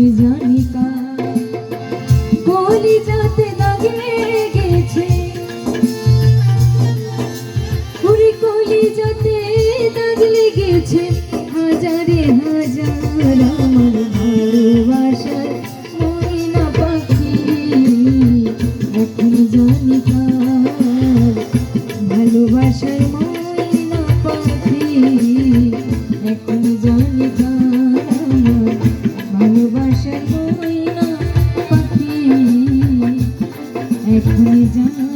আমি জানি বলি যাতে লাগিয়ে যাতে হাজারে হাজার Let me down.